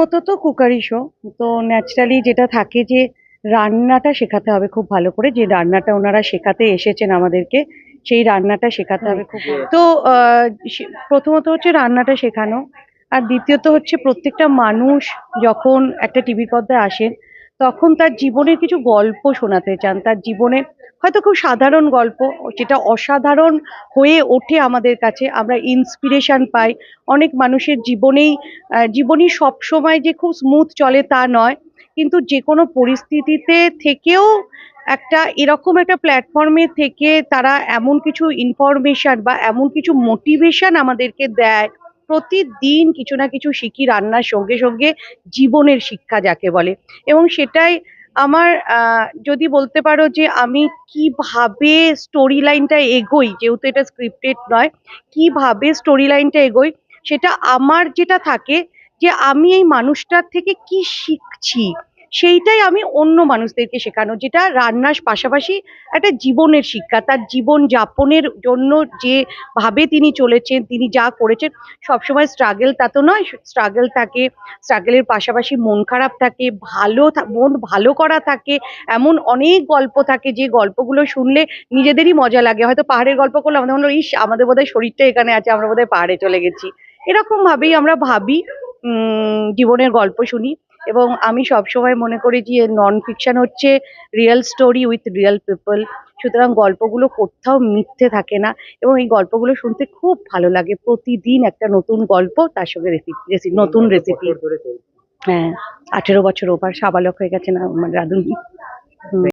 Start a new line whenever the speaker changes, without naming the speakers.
মতো তো cookery show. তো ন্যাচারালি যেটা থাকে যে রান্নাটা শেখাতে হবে খুব ভালো করে। যে রান্নাটা ওনারা শেখাতে এসেছেন আমাদেরকে, সেই রান্নাটা শেখাতে হবে খুব তো প্রথমত হচ্ছে রান্নাটা শেখানো। আর দ্বিতীয়ত হচ্ছে প্রত্যেকটা মানুষ যখন একটা টিভি পর্দায় আসেন, তখন তার জীবনের কিছু গল্প শোনাতে চান। তার জীবনের হয়তো খুব সাধারণ গল্প, যেটা অসাধারণ হয়ে ওঠে আমাদের কাছে, আমরা ইন্সপিরেশন পাই। অনেক মানুষের জীবনেই জীবনই সবসময় যে খুব স্মুথ চলে তা নয়। কিন্তু যে কোনো পরিস্থিতিতে থেকেও একটা এরকম একটা প্ল্যাটফর্মে থেকে তারা এমন কিছু ইনফরমেশন বা এমন কিছু মোটিভেশন আমাদেরকে দেয়, প্রতিদিন কিছু না কিছু শিখি রান্নার সঙ্গে সঙ্গে জীবনের শিক্ষা যাকে বলে। এবং সেটাই আমার যদি বলতে পারো যে আমি কীভাবে স্টোরি লাইনটা এগোই, যেহেতু এটা স্ক্রিপ্টেড নয়, কীভাবে স্টোরি লাইনটা এগোই, সেটা আমার যেটা থাকে যে আমি এই মানুষটার থেকে কি শিখছি সেইটাই আমি অন্য মানুষদেরকে শেখানো, যেটা রান্নার পাশাপাশি একটা জীবনের শিক্ষা, তার জীবন যাপনের জন্য যে ভাবে তিনি চলেছেন, তিনি যা করেছেন, সবসময় স্ট্রাগল তা তো নয় স্ট্রাগল থাকে স্ট্রাগলের পাশাপাশি মন খারাপ থাকে, ভালো মন ভালো করা থাকে, এমন অনেক গল্প থাকে যে গল্পগুলো শুনলে নিজেদেরই মজা লাগে, হয়তো পাহাড়ের গল্প করলে আমাদের মনে ইস, আমাদের বোধহয় শরীরটা এখানে আছে, আমরা বোধহয় পাহাড়ে চলে গেছি। এরকম ভাবেই আমরা ভাবি জীবনের গল্প শুনি। এবং আমি সবসময় মনে করি যে নন ফিকশন হচ্ছে real story with real people সুতরাং গল্পগুলো কোথাও মিথ্যে থাকে না এবং এই গল্পগুলো শুনতে খুব ভালো লাগে। প্রতিদিন একটা নতুন গল্প তার সঙ্গে রেসিপি নতুন রেসিপি হ্যাঁ আঠেরো বছর ওভার সাবালক হয়ে গেছে না আমার রাঁধুনি। হুম।